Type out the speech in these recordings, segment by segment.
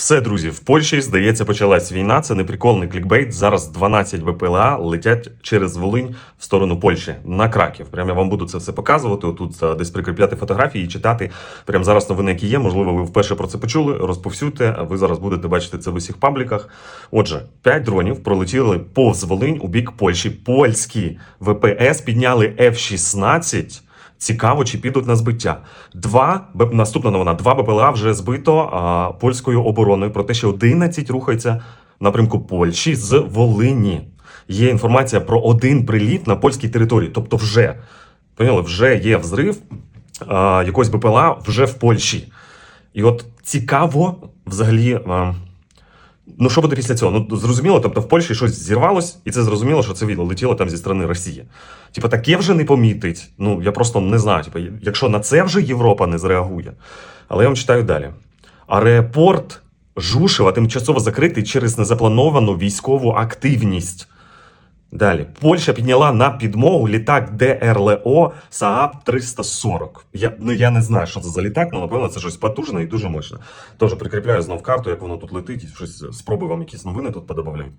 Все, друзі, в Польщі, здається, почалась війна. Це не прикольний клікбейт. Зараз 12 БПЛА летять через Волинь в сторону Польщі на Краків. Прямо я вам буду це все показувати. Отут е, десь прикріпляти фотографії і читати. Прямо зараз новини, які є. Можливо, ви вперше про це почули. Розповсюдьте. Ви зараз будете бачити це в усіх пабліках. Отже, 5 дронів пролетіли повз Волинь у бік Польщі. Польські ВПС підняли F-16. Цікаво, чи підуть на збиття. Два наступна новина. Два БПЛА вже збито а, польською обороною про те, що 11 рухаються в напрямку Польщі з Волині. Є інформація про один приліт на польській території. Тобто, вже поняли, вже є взрив а, якогось БПЛА вже в Польщі. І от цікаво взагалі. А, Ну, що буде після цього? Ну, зрозуміло, тобто в Польщі щось зірвалось, і це зрозуміло, що це летіло там зі сторони Росії. Типа, таке вже не помітить. Ну, я просто не знаю. Типа, якщо на це вже Європа не зреагує. Але я вам читаю далі. Аеропорт Жушева тимчасово закритий через незаплановану військову активність. Далі. Польща підняла на підмогу літак ДРЛО СААП 340. Я, ну, я не знаю, що це за літак, але напевно це щось потужне і дуже мощне. Тож прикріпляю знов карту, як воно тут летить, щось спробую вам якісь новини тут подобавляю.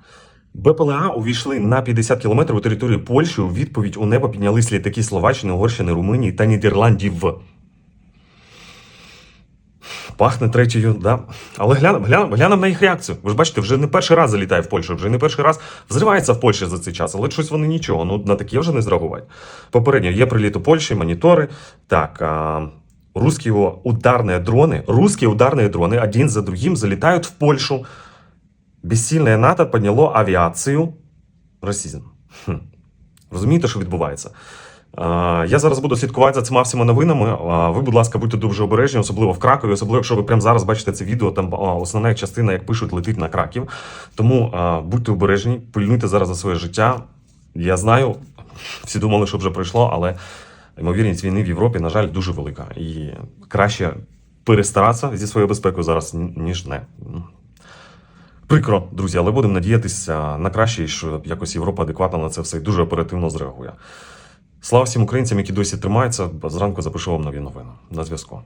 БПЛА увійшли на 50 кілометрів у територію Польщі. У відповідь у небо піднялись літаки Словаччини, Угорщини, Румунії та Нідерландів. Пахне третьою, да. Але глянемо глянем, глянем на їх реакцію. Ви ж бачите, вже не перший раз залітає в Польщу, вже не перший раз взривається в Польщі за цей час, але щось вони нічого. Ну на таке вже не зреагують. Попередньо є приліт у Польщі, монітори. Так, а, русські ударні дрони, русські ударні дрони один за другим залітають в Польщу. Бессильное НАТО підняло авіацію російську. Хм. Розумієте, що відбувається? Е, Я зараз буду слідкувати за цими всіма новинами. Ви, будь ласка, будьте дуже обережні, особливо в Кракові, особливо, якщо ви прямо зараз бачите це відео, там основна частина, як пишуть, летить на Краків. Тому будьте обережні, пильнуйте зараз за своє життя. Я знаю, всі думали, що вже пройшло, але ймовірність війни в Європі, на жаль, дуже велика. І краще перестаратися зі своєю безпекою зараз, ніж не. Прикро, друзі, але будемо надіятися на краще, що якось Європа адекватно на це все і дуже оперативно зреагує. Слава всім українцям, які досі тримаються. Зранку запишу вам нові новини. На зв'язку.